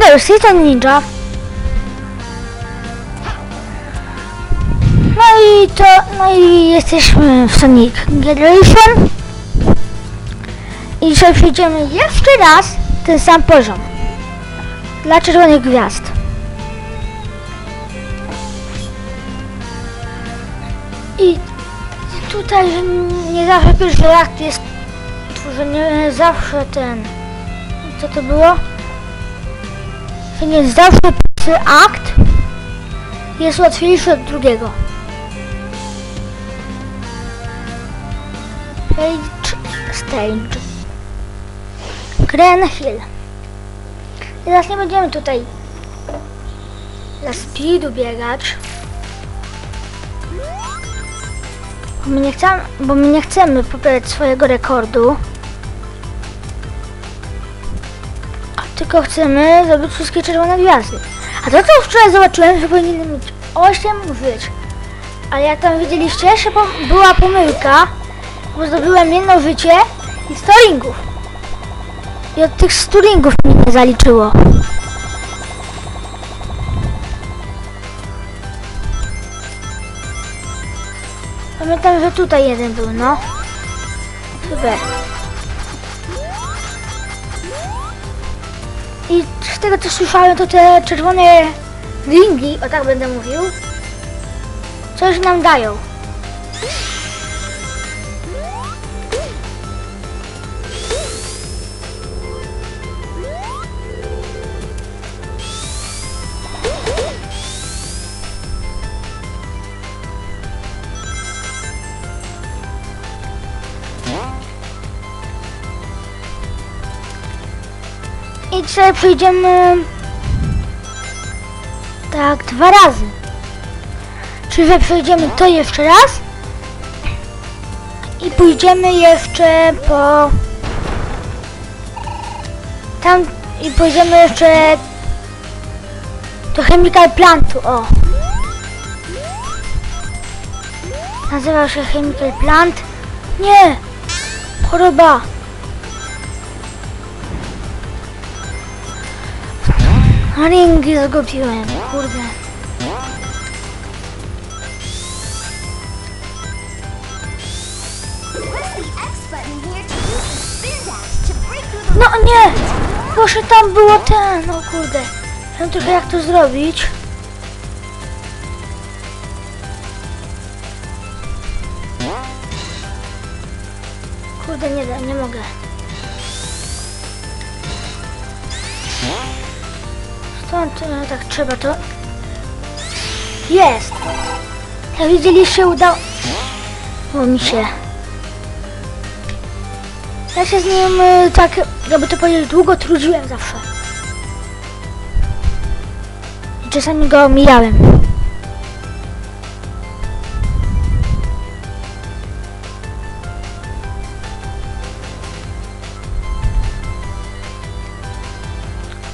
Tej strony Ninja. No i to, no i jesteśmy w Sonic Generation. I dzisiaj przejdziemy jeszcze raz ten sam poziom. Dla czerwonych gwiazd. I tutaj nie zawsze pierwszy akt jest, że nie zawsze ten, co to było? Że nie zawsze pierwszy akt jest łatwiejszy od drugiego. Page Stage. Gren Hill. Teraz nie będziemy tutaj dla speedu biegać. Bo my nie chcemy, bo my nie chcemy poprawiać swojego rekordu. Tylko chcemy zrobić wszystkie czerwone gwiazdy. A to co wczoraj zobaczyłem, że powinien mieć 8 żyć. Ale jak tam widzieliście, jeszcze pom- była pomyłka, bo zdobyłem jedno życie i 100 ringów. I od tych 100 ringów mi nie zaliczyło. Pamiętam, że tutaj jeden był, no. Super. Tego co słyszałem, to te czerwone ringi, o tak będę mówił, coś nam dają. I dzisiaj przejdziemy tak dwa razy. Czyli że przejdziemy to jeszcze raz i pójdziemy jeszcze po tam i pójdziemy jeszcze do Chemical Plantu, o. Nazywa się Chemical Plant. Nie! Choroba! Break through the No nie! Proszę tam było ten, o kurde. Wiem trochę jak to zrobić. Kurde, nie da, nie mogę. Stąd e, tak trzeba to. Jest! Jak widzieliście, udało mi się. Ja się z nim y, tak, jakby to powiedzieć, długo trudziłem zawsze. I czasami go omijałem.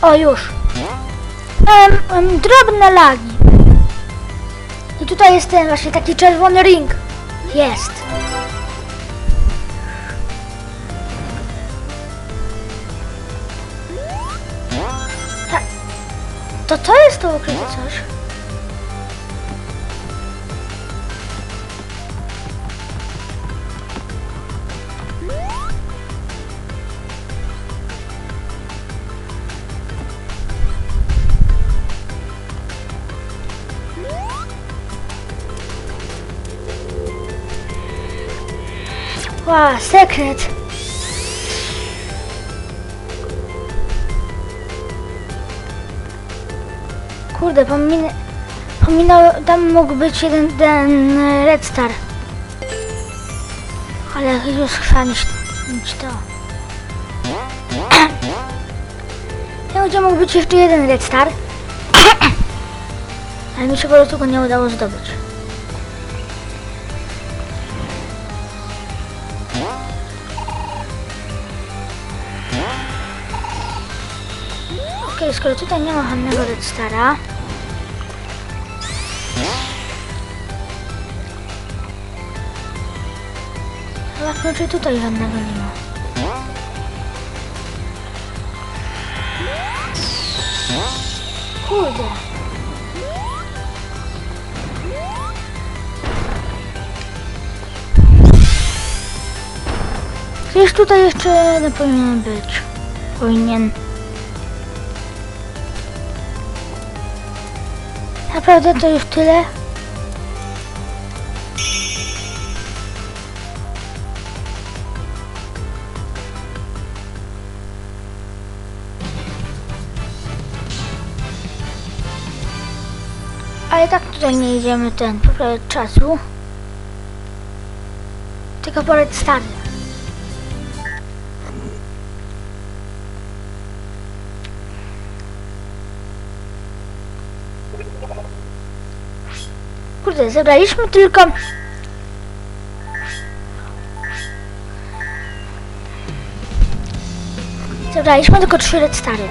O, już. Miałem em, drobne lagi. I tutaj jest ten właśnie taki czerwony ring. Jest. To co jest to ukryte coś? Ła, sekret! Kurde, pominę... Pominął, tam mógł być jeden ten e, Red Star. Ale już mieć to. Wiem, gdzie mógł być jeszcze jeden Red Star. Ale mi się po prostu go nie udało zdobyć. Okej, skoro tutaj nie ma żadnego Red Stara, Zobaczmy, czy tutaj żadnego nie ma. Kurde. Gdzieś tutaj jeszcze jeden powinien być. Powinien. Naprawdę to już tyle? Ale tak tutaj nie idziemy ten poprawiać czasu. Tylko po red stary. Kurde, zebraliśmy tylko... Zebraliśmy tylko trzy red stary.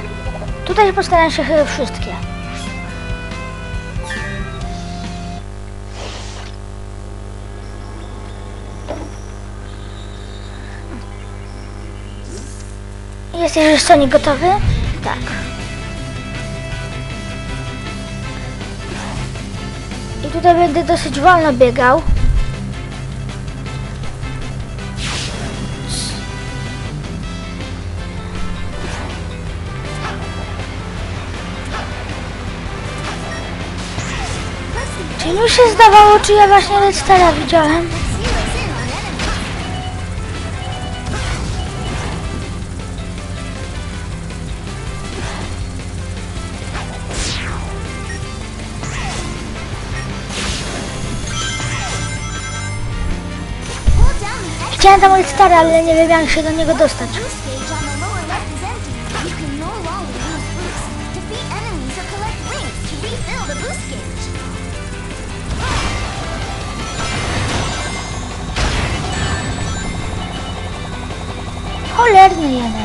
Tutaj postaram się chyba wszystkie. Jesteś już Sonic gotowy? Tak. I tutaj będę dosyć wolno biegał. Czy mi się zdawało, czy ja właśnie Red Stara widziałem? The X Chciałem tam Red Stara, ale nie wiem jak się do niego dostać. boost gauge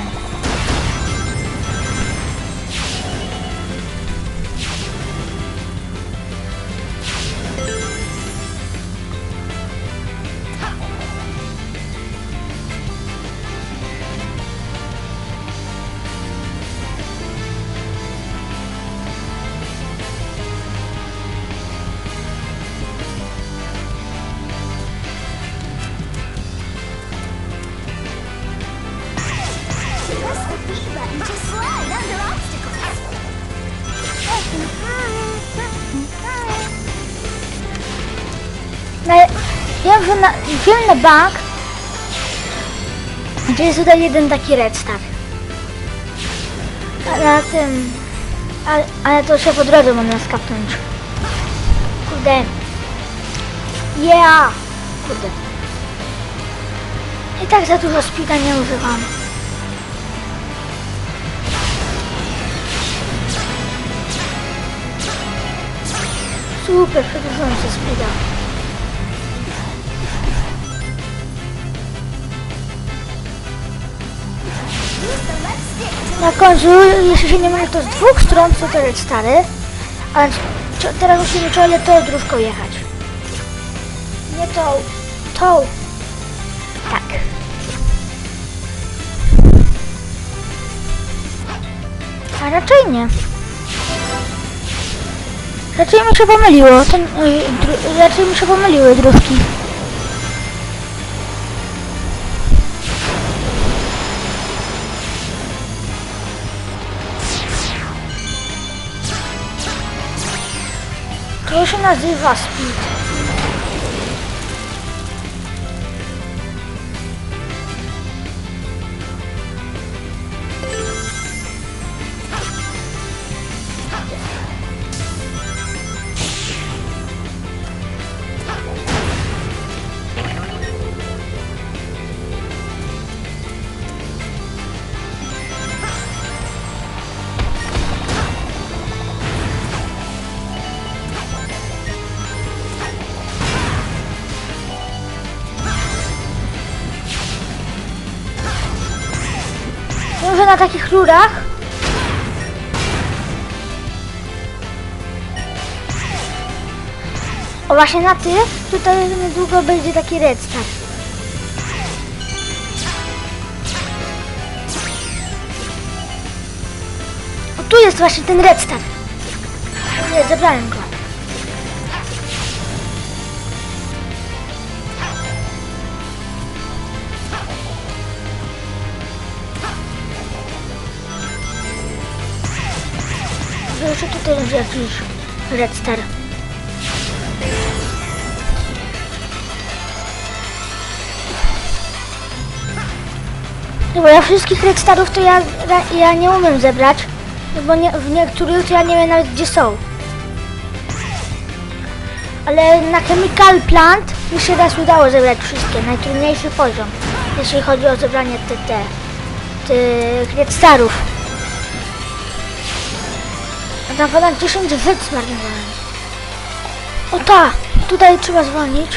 wiem na bank, gdzie jest tutaj jeden taki red star. A na tym... Ale, ale to się po drodze można skapnąć. Kurde. Yeah! Kurde. I tak za dużo spita nie używam. Super, przedłużyłem się spita. Na końcu, jeśli się nie mylę, to z dwóch stron są te red stary, ale teraz musimy ciągle tą dróżką jechać. Nie tą, tą. Tak. A raczej nie. Raczej mi się pomyliło, to, dru- raczej mi się pomyliły dróżki. To się nazywa rurach O właśnie na tych tutaj niedługo będzie taki red star. O tu jest właśnie ten Red Star. Nie, zabrałem go. Może tutaj będzie jakiś Red Star. No bo ja wszystkich Red Starów to ja, ja nie umiem zebrać, no bo nie, w niektórych to ja nie wiem nawet gdzie są. Ale na Chemical Plant mi się raz udało zebrać wszystkie, najtrudniejszy poziom, jeśli chodzi o zebranie te, tych Red Starów. A tam ponad 10 wyt zmarnowałem. O ta, tutaj trzeba zwolnić.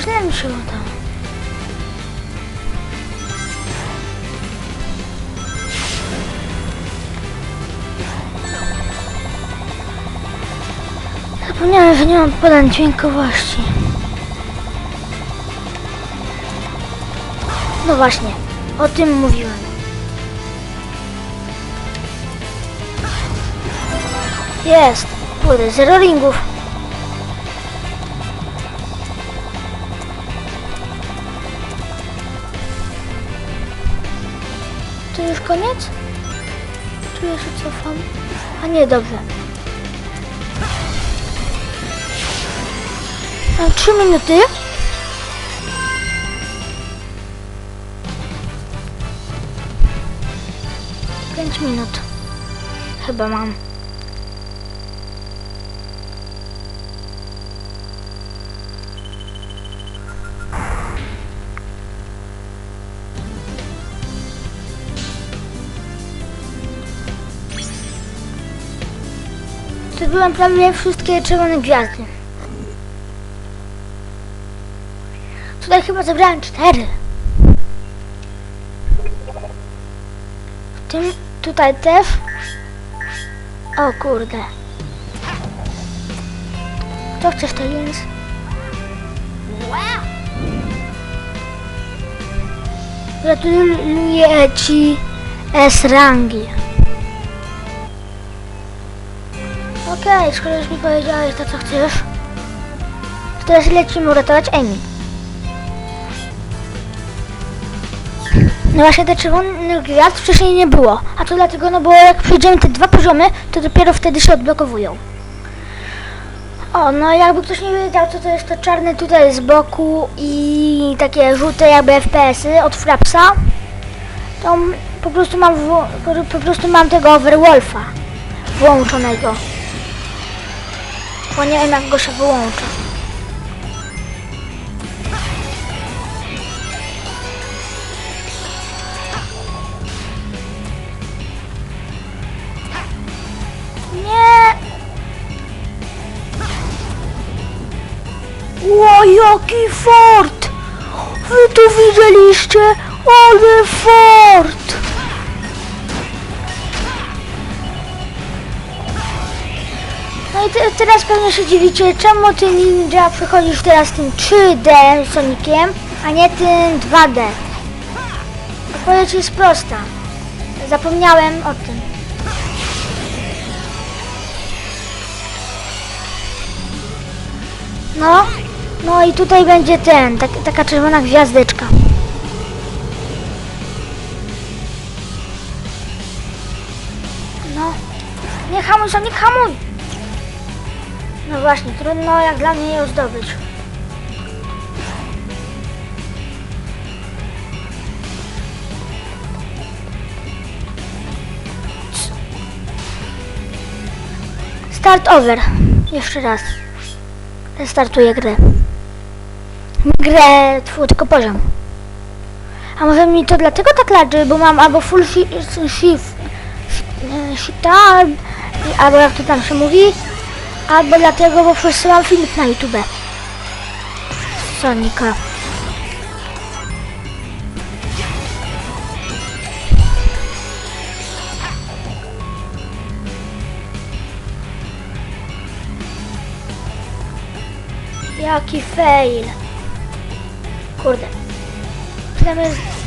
Źle mi się udało. Zapomniałem, że nie mam podań dźwiękowości. No właśnie, o tym mówiłem. Jest! Kurde, zero ringów. To już koniec? Czy jeszcze cofam? A nie, dobrze. Mam trzy minuty. Pięć minut. Chyba mam. Zdobyłam prawie wszystkie czerwone gwiazdy. Tutaj chyba zebrałem cztery. W tym tutaj też. O kurde. Kto chce to? Wow! Gratuluję ci S rangi. Okej, skoro już mi powiedziałeś to co chcesz, to teraz lecimy uratować Amy. No właśnie te czerwone gwiazd wcześniej nie było, a to dlatego, no bo jak przejdziemy te dwa poziomy, to dopiero wtedy się odblokowują. O, no jakby ktoś nie wiedział, co to jest to czarne tutaj z boku i takie żółte jakby FPS-y od Frapsa, to po prostu mam, po prostu mam tego Overwolfa włączonego. Bo nie wiem jak go się wyłącza. Jaki fort! Wy tu widzieliście? Ale fort! No i te, teraz pewnie się dziwicie, czemu ty ninja przechodzisz teraz tym 3D Soniciem, a nie tym 2D. Odpowiedź jest prosta. Zapomniałem o tym. No, no i tutaj będzie ten, tak, taka czerwona gwiazdeczka. No, nie hamuj, Sonic, hamuj! No właśnie, trudno jak dla mnie ją zdobyć. Start over. Jeszcze raz. Restartuję grę grę, tfu, tylko poziom. A może mi to dlatego tak laży, bo mam albo full shift, e, shita, albo jak to tam się mówi, albo dlatego, bo przesyłam filmik na YouTube. Sonika. Jaki fail. Kurde. Zamiast...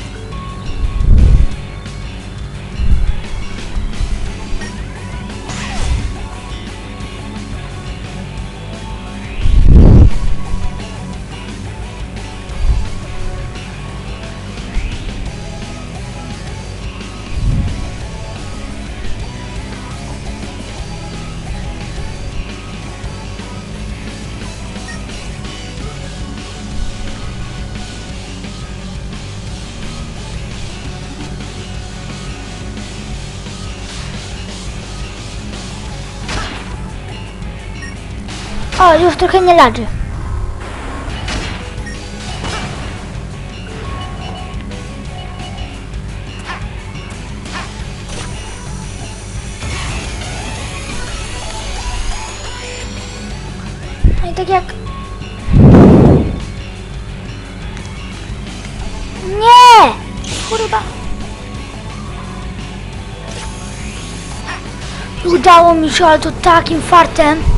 O, już trochę nie ladży. No i tak jak... Nie! Kurwa. Udało mi się, ale to takim fartem.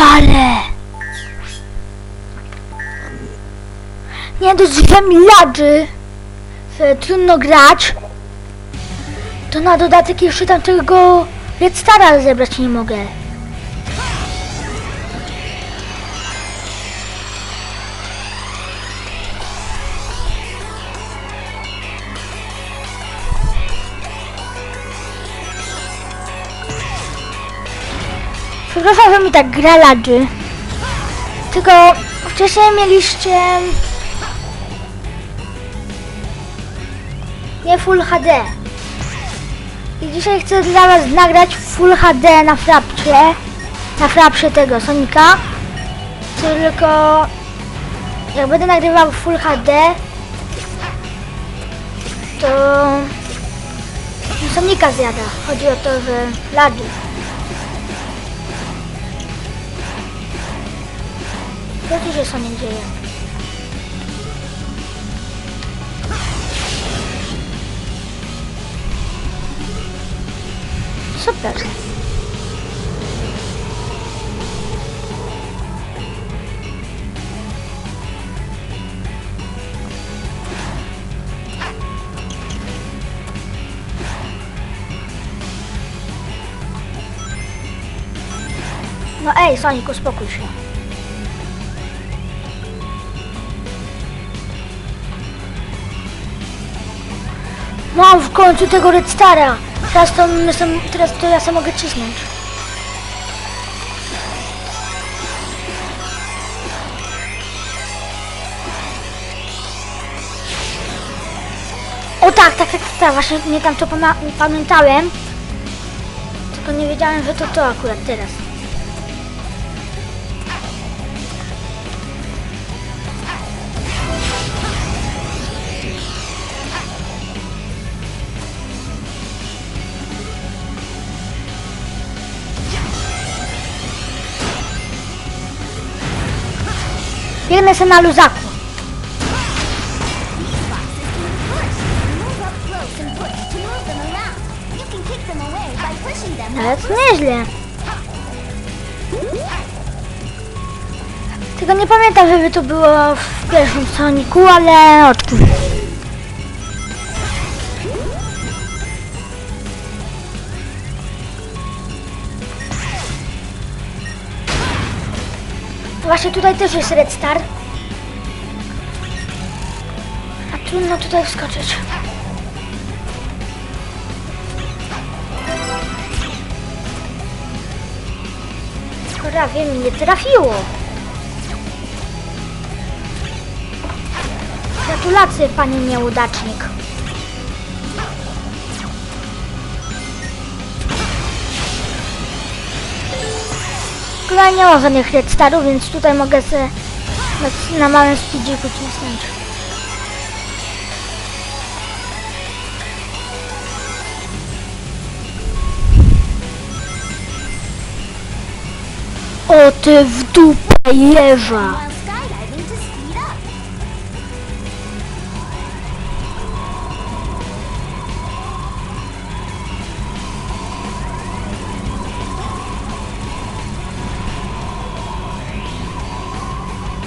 Ja walę! Nie dość, że mi ladży, trudno grać, to na dodatek jeszcze tam tego Red Stara zebrać nie mogę. Że mi tak gra ladży. Tylko wcześniej mieliście... Nie Full HD. I dzisiaj chcę dla was nagrać Full HD na frapcie. Na frapcie tego Sonika. Tylko... Jak będę nagrywał Full HD... To... Sonika zjada. Chodzi o to, że ladży. Co tu się Sonic dzieje? Super. No ej, Sonic, uspokój się. Mam w końcu tego Red Stara. Teraz to, my sam, teraz to ja sam mogę cisnąć. O tak, tak, tak, tak, właśnie nie tam to pamiętałem. Tylko nie wiedziałem, że to to akurat teraz. By pushing them. Ale to nieźle. Tylko nie pamiętam, żeby to było w pierwszym Soniku, ale odkrył. Właśnie tutaj też jest Red Star. A trudno tutaj wskoczyć. Prawie mi nie trafiło. Gratulacje, panie nieudacznik. Tutaj nie ma żadnych red starów, więc tutaj mogę sobie na, na małym speedziku cisnąć. O ty w dupę jeża!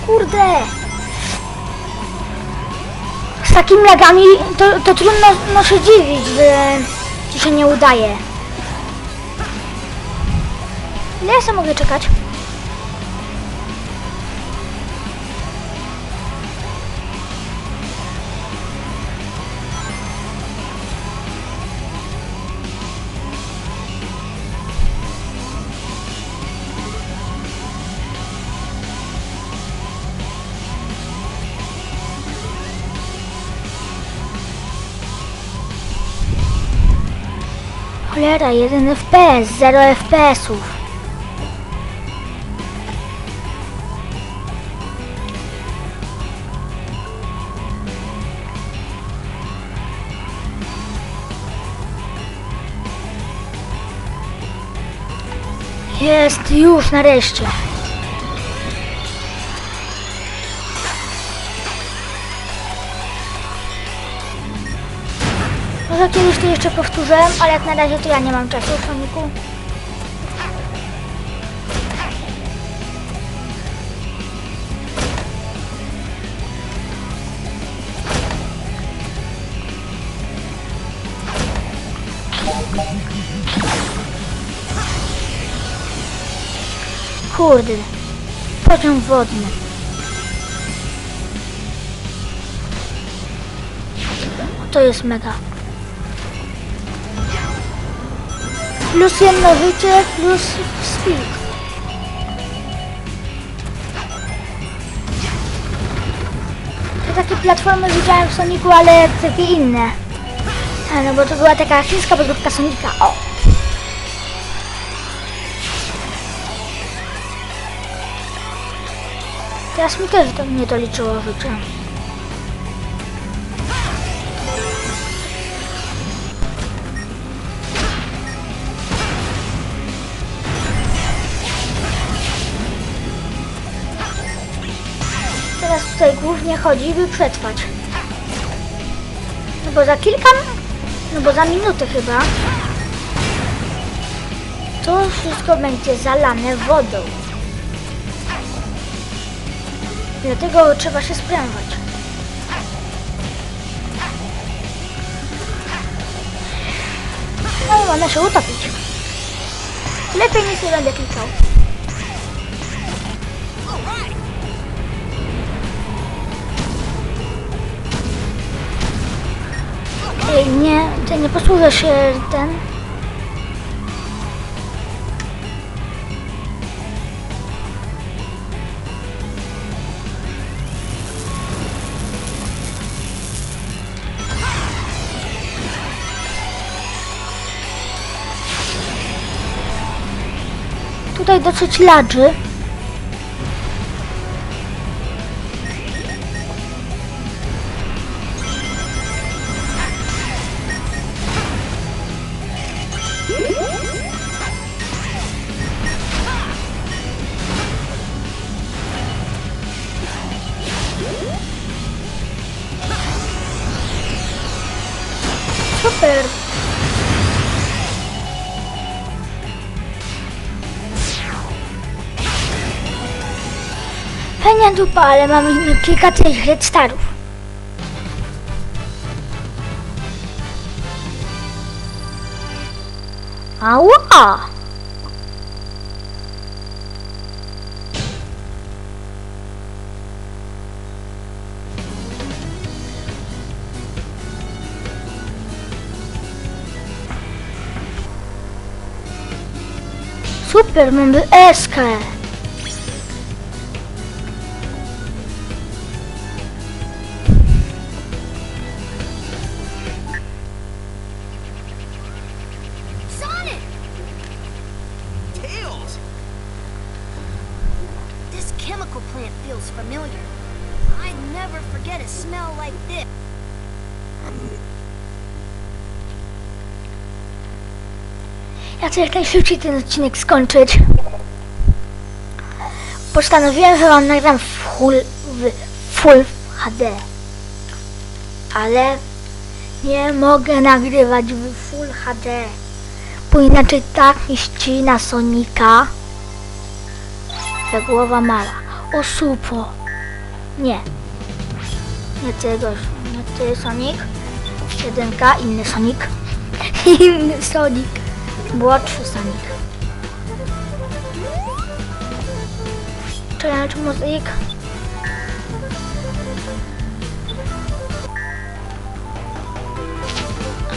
Kurde! Z takimi lagami to, to trudno no, się dziwić, że ci się nie udaje. Ile ja sobie mogę czekać? Cholera, 1 FPS, 0 FPS-ów. Jest już nareszcie. Może kiedyś to jeszcze powtórzę, ale jak na razie to ja nie mam czasu, Soniku. Kurde, pociąg wodny. To jest mega. Plus jedno życie, plus speed. To takie platformy widziałem w Soniku, ale takie inne. A, no bo to była taka chińska podróbka Sonika. O! Teraz mi też to nie doliczyło życia. Teraz tutaj głównie chodzi, by przetrwać. No bo za kilka... No bo za minutę chyba... To wszystko będzie zalane wodą. Dlatego trzeba się sprężać. No i można się utopić. Lepiej nic nie będę klikał. Ty nie posłużę się ten. Tutaj dotrzeć ladży. Fajna dupa, ale mamy kilka tych red starów. Ała! Super, mamy eskę. Ja chcę jak najszybciej ten odcinek skończyć. Postanowiłem, że wam nagram w full, w full HD. Ale nie mogę nagrywać w full HD. Bo inaczej tak mi ścina Sonika, że głowa mala. O supo. Nie. Nie gość. Nie ty, Sonic. Jedynka, inny Sonic. inny Sonic. Młodszy Sonic. Challenge muzyk.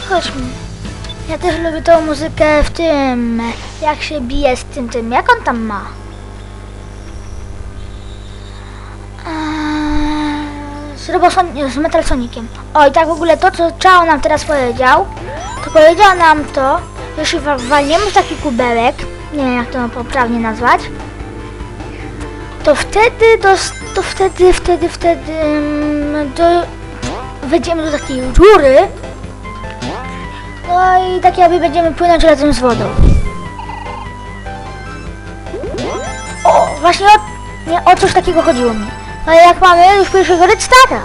Chodźmy. Ja też lubię tą muzykę w tym, jak się bije z tym, tym, jak on tam ma? Eee, Z, Roboson- z Metal Soniciem. O i tak w ogóle to, co Chao nam teraz powiedział, to powiedział nam to, wa- walniemy w taki kubełek, nie wiem jak to poprawnie nazwać, to wtedy, to wtedy, wtedy, wtedy, mm, do, wejdziemy do takiej rury, no i tak jakby będziemy płynąć razem z wodą. O, właśnie o, nie, o coś takiego chodziło mi. No i jak mamy już pierwszego redstara.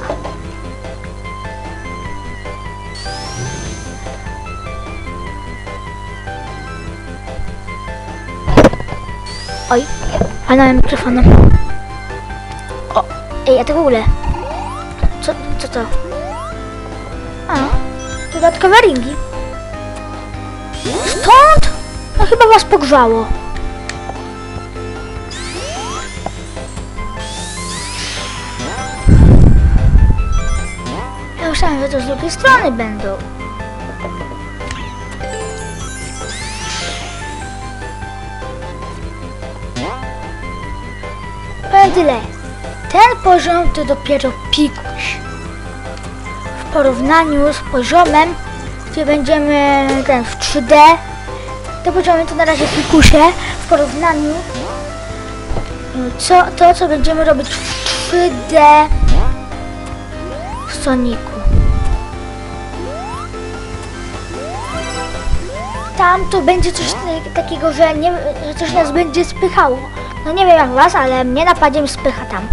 Oj, ale mikrofonem. O, ej, a to w ogóle. Co, co to? A, dodatkowe ringi. Stąd? No chyba was pogrzało. Ja myślałem, że to z drugiej strony będą. Tyle. Ten poziom to dopiero pikuś. W porównaniu z poziomem, gdzie będziemy ten w 3D, te poziomy to na razie pikusie. W porównaniu y, co, to, co będziemy robić w 3D w Soniku. Tam to będzie coś ta- takiego, że, nie, że coś nas będzie spychało. No nie wiem jak was, ale mnie napadiem spycha tam.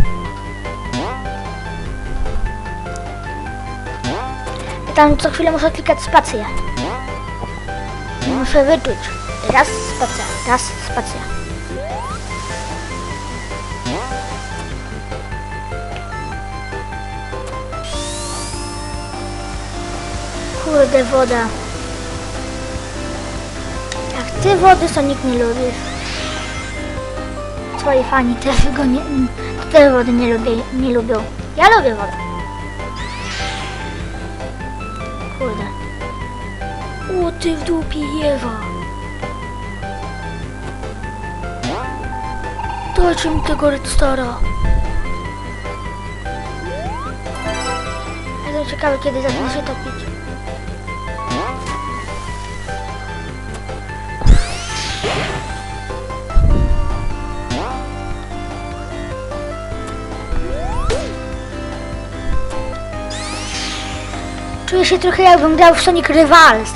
I tam co chwilę muszę klikać spację. Muszę wyczuć. Raz spacja, raz spacja. Kurde woda. Jak ty wody Sonic nie lubisz. Twoi fani też go nie, te wody nie, lubię, nie lubią. Ja lubię wodę. Kurde. O ty w dupie Jewa. Dajcie mi tego redstara. Jestem ciekawy kiedy zacznie się topić. Czuję się trochę jakbym grał w Sonic Rivals.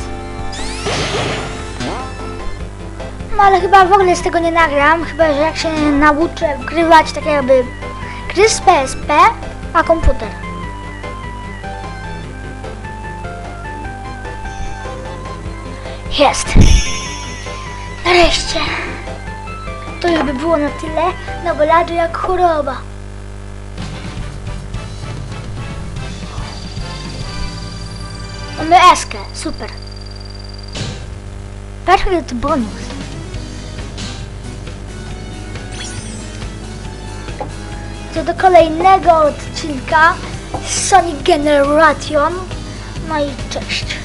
No ale chyba w ogóle z tego nie nagram, chyba że jak się nauczę wgrywać tak jakby gry z PSP, a komputer. Jest. Nareszcie. To już by było na tyle, no bo ladzy jak choroba. Mamy eskę, super. Perfect bonus. To do kolejnego odcinka Sonic Generation. No i cześć.